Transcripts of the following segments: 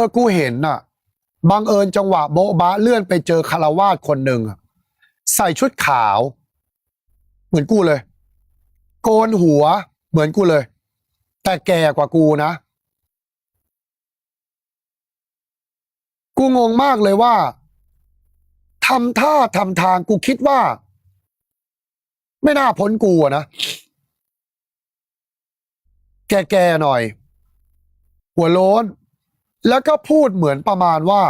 อกูเห็นน่ะบังเอิญจังหวะโบ๊ะบะเลื่อนไปเจอคารวาสคนหนึ่งใส่ชุดขาว เหมือนกูเลย โกนหัว เหมือนกูเลย แต่แก่กว่ากูนะ กูงงมากเลยว่าทำท่าทำทางกูคิดว่า ไม่น่าพ้นกูนะ แก่ๆหน่อย หัวโล้น แล้วก็พูดเหมือนประมาณว่า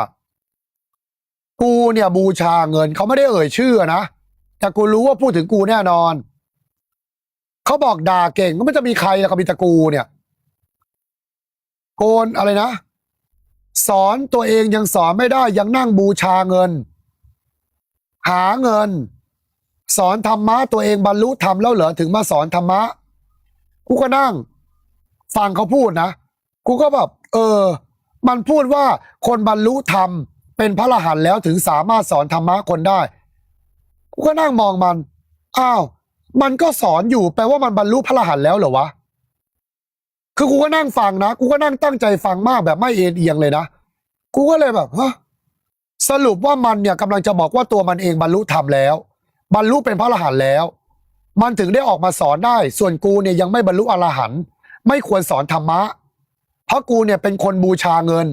กูเนี่ยบูชาเงินเขาไม่ได้เอ่ยชื่อนะแต่กูรู้ว่าพูดถึงกูแน่นอนเขาบอกด่าเก่งก็ไม่จะมีใครแล้วก็มีตะกูเนี่ย โกนอะไรนะ สอนตัวเองยังสอนไม่ได้ยังนั่งบูชาเงิน หาเงิน สอนธรรมะตัวเองบรรลุธรรมแล้วเหรอถึงมาสอนธรรมะกูก็นั่ง ฟังเขาพูดนะกูก็แบบเออ มันพูดว่าคนบรรลุธรรม เป็นพระอรหันต์แล้วถึงสามารถสอนธรรมะคนได้ กูก็นั่งมองมัน อ้าว มันก็สอนอยู่แปลว่ามันบรรลุพระอรหันต์แล้วเหรอวะ คือกูก็นั่งฟังนะ กูก็นั่งตั้งใจฟังมากแบบไม่เอ็นเอียงเลยนะ กูก็เลยแบบฮะสรุปว่ามันเนี่ยกำลังจะบอกว่าตัวมันเองบรรลุธรรมแล้ว บรรลุเป็นพระอรหันต์แล้ว มันถึงได้ออกมาสอนได้ ส่วนกูเนี่ยยังไม่บรรลุอรหันต์ไม่ควรสอนธรรมะ เพราะกูเนี่ยเป็นคนบูชาเงิน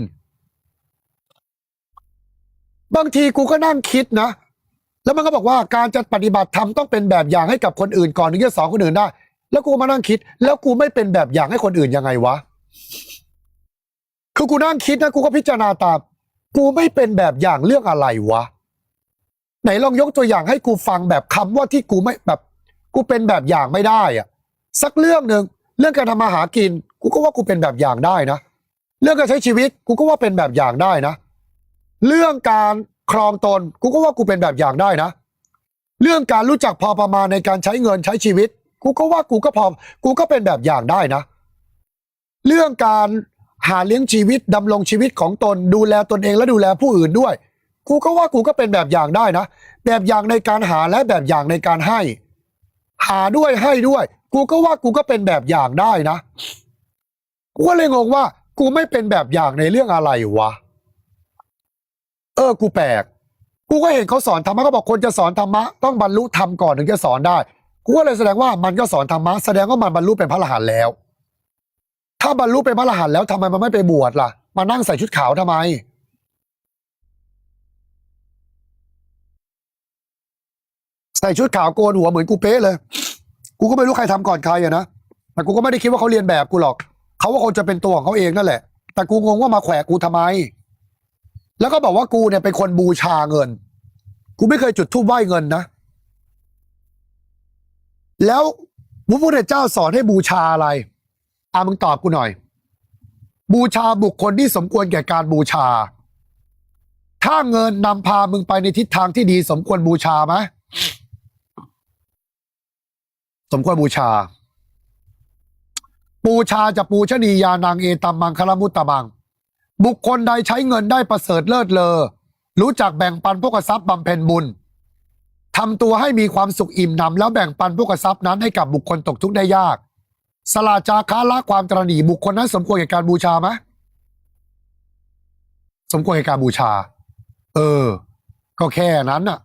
บางทีกูก็นั่งคิดนะ แล้วมันก็บอกว่าการจะปฏิบัติธรรมต้องเป็นแบบอย่างให้กับคนอื่นก่อนถึงจะสอนคนอื่นได้ แล้วกูมานั่งคิด แล้วกูไม่เป็นแบบอย่างให้คนอื่นยังไงวะ คือกูนั่งคิดนะกูก็พิจารณาตามกูไม่เป็นแบบอย่างเรื่องอะไรวะ ไหนลองยกตัวอย่างให้กูฟังแบบคำว่าที่กูไม่แบบ กูเป็นแบบอย่างไม่ได้อะสักเรื่องหนึ่งเรื่องการทำมาหากิน กูก็ว่ากูเป็นแบบอย่างได้นะ เรื่องการใช้ชีวิตกูก็ว่าเป็นแบบอย่างได้นะ เรื่องการครองตนกูก็ว่ากูเป็นแบบอย่างได้นะ เรื่องการรู้จักพอประมาณในการใช้เงินใช้ชีวิต กูก็ว่ากูก็พอกูก็เป็นแบบอย่างได้นะ เรื่องการหาเลี้ยงชีวิตดำรงชีวิตของตนดูแลตนเองและดูแลผู้อื่นด้วย กูก็ว่ากูก็เป็นแบบอย่างได้นะ แบบอย่างในการหาและแบบอย่างในการให้ หาด้วยให้ด้วย กูก็ว่ากูก็เป็นแบบอย่างได้นะ กูก็เลยงงว่า กูไม่เป็นแบบอย่างในเรื่องอะไรวะ เออ กูแปลก กูก็เห็นเขาสอนธรรมะก็บอกคนจะสอนธรรมะต้องบรรลุธรรมก่อนถึงจะสอนได้ กูก็เลยแสดงว่ามันก็สอนธรรมะแสดงว่ามันบรรลุเป็นพระอรหันต์แล้ว ถ้าบรรลุเป็นพระอรหันต์แล้วทำไมมันไม่ไปบวชล่ะ มานั่งใส่ชุดขาวทำไมใส่ชุดขาวโกนหัวเหมือนกูเป๊ะเลย กูก็ไม่รู้ใครทำก่อนใครอะนะ แต่กูก็ไม่ได้คิดว่าเขาเรียนแบบกูหรอก เขาว่าคนจะเป็นตัวของเขาเองนั่นแหละ แต่กูงงว่ามาแขวะกูทำไม แล้วก็บอกว่ากูเนี่ยเป็นคนบูชาเงิน กูไม่เคยจุดธูปไหว้เงินนะ แล้วพระพุทธเจ้าสอนให้บูชาอะไรอะมึงตอบกูหน่อย บูชาบุคคลที่สมควรแก่การบูชา ถ้าเงินนำพามึงไปในทิศทางที่ดี สมควรบูชาไหมสมควรบูชา บูชาจะปูชนียานางเอตัมมังคลมุตตะมัง บุคคลใดใช้เงินได้ประเสริฐเลิศเลอ รู้จักแบ่งปันพวกทรัพย์บำเพ็ญบุญทำตัวให้มีความสุขอิ่มหนำแล้วแบ่งปันพวกทรัพย์นั้นให้กับบุคคลตกทุกข์ได้ยาก สลาจาค้าละความตรณีบุคคลนั้นสมควรแก่การบูชาไหมสมควรแก่การบูชา เออ ก็แค่นั้นน่ะ